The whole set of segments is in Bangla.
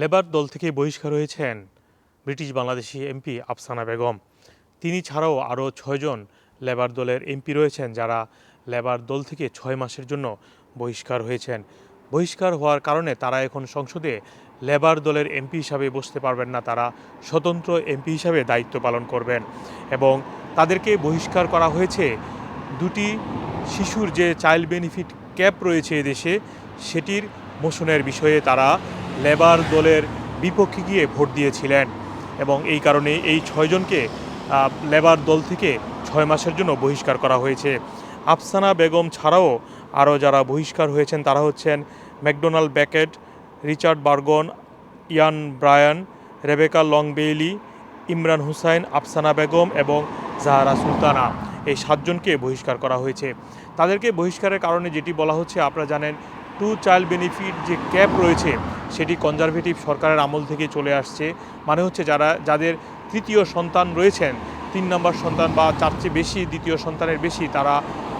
লেবার দল থেকে বহিষ্কার হয়েছেন ব্রিটিশ বাংলাদেশি এমপি আফসানা বেগম। তিনি ছাড়াও আরও ছয়জন লেবার দলের এমপি রয়েছেন যারা লেবার দল থেকে ছয় মাসের জন্য বহিষ্কার হয়েছেন। বহিষ্কার হওয়ার কারণে তারা এখন সংসদে লেবার দলের এমপি হিসাবে বসতে পারবেন না, তারা স্বতন্ত্র এমপি হিসাবে দায়িত্ব পালন করবেন এবং তাদেরকে বহিষ্কার করা হয়েছে। দুটি শিশুর যে চাইল্ড বেনিফিট ক্যাপ রয়েছে এদেশে সেটির মোশনের বিষয়ে তারা লেবার দলের বিপক্ষে গিয়ে ভোট দিয়েছিলেন এবং এই কারণে এই ছয়জনকে লেবার দল থেকে ছয় মাসের জন্য বহিষ্কার করা হয়েছে। আফসানা বেগম ছাড়াও আরও যারা বহিষ্কার হয়েছেন তারা হচ্ছেন McDonald Beckett, Richard Burgon, Ian Brian, Rebecca Long Bailey Imran Hussain, Afsana Begum এবং জাহারা সুলতানা। এই সাতজনকে বহিষ্কার করা হয়েছে। তাদেরকে বহিষ্কারের কারণে যেটি বলা হচ্ছে, আপনারা জানেন টু চাইল্ড বেনিফিট যে ক্যাপ রয়েছে সেটি কনজারভেটিভ সরকারের আমল থেকে চলে আসছে। মানে হচ্ছে যারা, যাদের তৃতীয় সন্তান রয়েছেন, তিন নম্বর সন্তান বা চার চেয়ে বেশি, দ্বিতীয় সন্তানের বেশি, তারা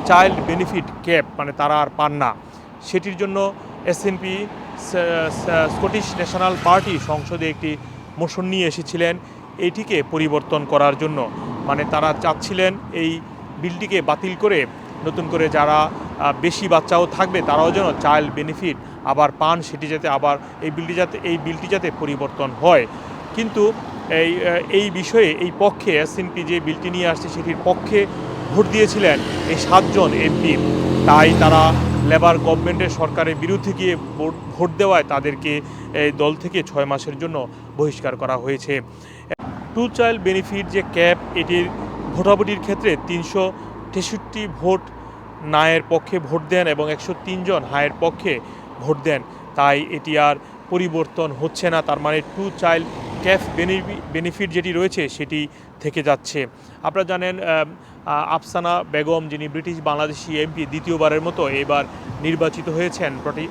চাইল্ড বেনিফিট ক্যাপ মানে তারা আর পান না। সেটির জন্য এসএনপি স্কটিশ ন্যাশনাল পার্টি সংসদে একটি মোশন নিয়ে এসেছিলেন। এইটিকে পরিবর্তন করার জন্য। মানে তারা চাচ্ছিলেন এই বিলটিকে বাতিল করে নতুন করে যারা বেশি বাচ্চাও থাকবে, তারাও যেন চাইল্ড বেনিফিট আবার পান, সেটি যাতে আবার এই বিলটি যাতে, এই বিলটি যাতে পরিবর্তন হয়। কিন্তু এই এই বিষয়ে, এই পক্ষে এসএনপি যে বিলটি নিয়ে আসছে, সেটির পক্ষে ভোট দিয়েছিলেন এই সাতজন এমপি তাই তারা লেবার গভর্নমেন্টের সরকারের বিরুদ্ধে গিয়ে ভোট- দেওয়ায় তাদেরকে এই দল থেকে ছয় মাসের জন্য বহিষ্কার করা হয়েছে। টু চাইল্ড বেনিফিট যে ক্যাপ, এটির ভোটাভুটির ক্ষেত্রে তিনশো তেষট্টি ভোট নায়ের পক্ষে ভোট দেন এবং একশো জন হায়ের পক্ষে ভোট দেন। তাই এটি আর পরিবর্তন হচ্ছে না। তার মানে টু চাইল্ড ক্যাফ বেনিফিট যেটি রয়েছে সেটি থেকে যাচ্ছে। আপনারা জানেন আফসানা বেগম যিনি ব্রিটিশ বাংলাদেশি এমপি দ্বিতীয়বারের মতো এবার নির্বাচিত হয়েছেন, প্রতি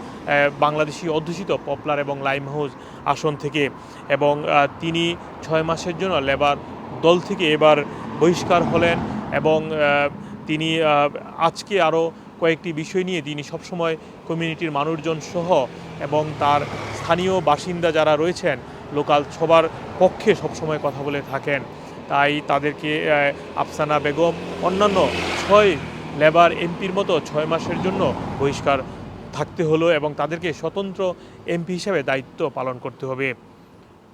বাংলাদেশি অধ্যুষিত পপলার এবং লাইম হাউস আসন থেকে এবং তিনি ছয় মাসের জন্য লেবার দল থেকে এবার বহিষ্কার হলেন এবং তিনি আজকে আরও কয়েকটি বিষয় নিয়ে তিনি সবসময় কমিউনিটির মানুষজন সহ এবং তার স্থানীয় বাসিন্দা যারা রয়েছেন, লোকাল সবার পক্ষে সবসময় কথা বলে থাকেন। তাই তাদেরকে আফসানা বেগম, অন্যান্য ছয় লেবার এমপির মতো ছয় মাসের জন্য বহিষ্কার থাকতে হলো এবং তাদেরকে স্বতন্ত্র এমপি হিসেবে দায়িত্ব পালন করতে হবে।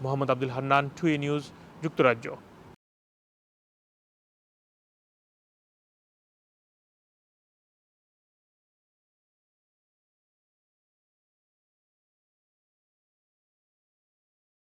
মোহাম্মদ আব্দুল হান্নান, টুয়ে নিউজ, যুক্তরাজ্য।